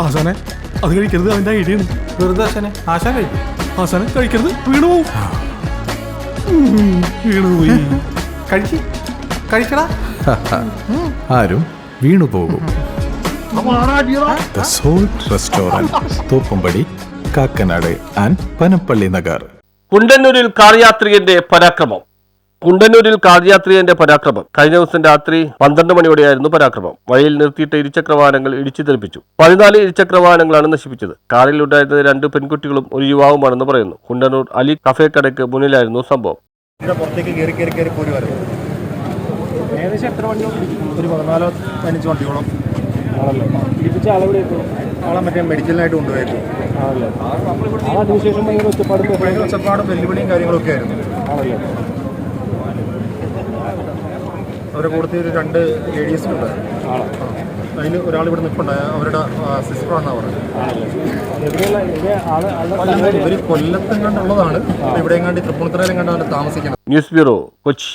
ആസാനെ അത് കഴിക്കരുത് അവന്റെ ഐഡിയ ആണ് വെറുതെ ആശാനെ. ആശാൻ കഴിക്കും. ആശാനെ കഴിക്കരുത്. വീണു പോവും. വീണു പോയി. കഴിച്ച്. കഴിക്കടാ ആരും വീണുപോകും the salt restaurant Thoppumpady Kakkanad and Panampilly Nagar. കുണ്ടന്നൂരിൽ car യാത്രികന്റെ പരാക്രമം. കുണ്ടന്നൂരിൽ കാർയാത്രികന്റെ പരാക്രമം. കഴിഞ്ഞ ദിവസം രാത്രി പന്ത്രണ്ട് മണിയോടെയായിരുന്നു പരാക്രമം. വഴിയിൽ നിർത്തിയിട്ട ഇരുചക്ര വാഹനങ്ങൾ ഇടിച്ചു തെറിപ്പിച്ചു. പതിനാല് ഇരുചക്ര വാഹനങ്ങളാണ് നശിപ്പിച്ചത്. കാറിൽ ഉണ്ടായിരുന്നത് രണ്ട് പെൺകുട്ടികളും ഒരു യുവാവുമാണെന്ന് പറയുന്നു. കുണ്ടന്നൂർ അലി കഫേ കടയ്ക്ക് മുന്നിലായിരുന്നു സംഭവം. ആ പുറത്തേക്ക് കയറി കയറി കയറി പോരുമായിരുന്നു ഏകദേശം എത്ര വണ്ടി ഒരു പതിനാലോ പതിനഞ്ച് വണ്ടിയോളം. ആണല്ലോ ഇടിപ്പിച്ച ആളെവിടെ ആളെ മറ്റേ മെഡിക്കലിനായിട്ട് കൊണ്ടുപോയേക്കും അതിനുശേഷം ഭയങ്കര ഒച്ചപ്പാടും ഭയങ്കര ഒച്ചപ്പാടും വെല്ലുവിളിയും കാര്യങ്ങളൊക്കെ ആയിരുന്നു. ആണല്ലോ അവരുടെ കൂട്ടത്തിൽ ഒരു രണ്ട് ലേഡീസും ഉണ്ട്. അതിൽ ഒരാൾ ഇവിടെ നിൽപ്പുണ്ടായ അവരുടെ സിസ്റ്ററാണ് അവർ ഇവർ കൊല്ലത്തെങ്ങാണ്ടുള്ളതാണ്. ഇവിടെ എങ്ങാണ്ട് തൃപ്പൂണിത്തറയിലെങ്ങാണ്ടാണ് താമസിക്കുന്നത്. News bureau Kochi.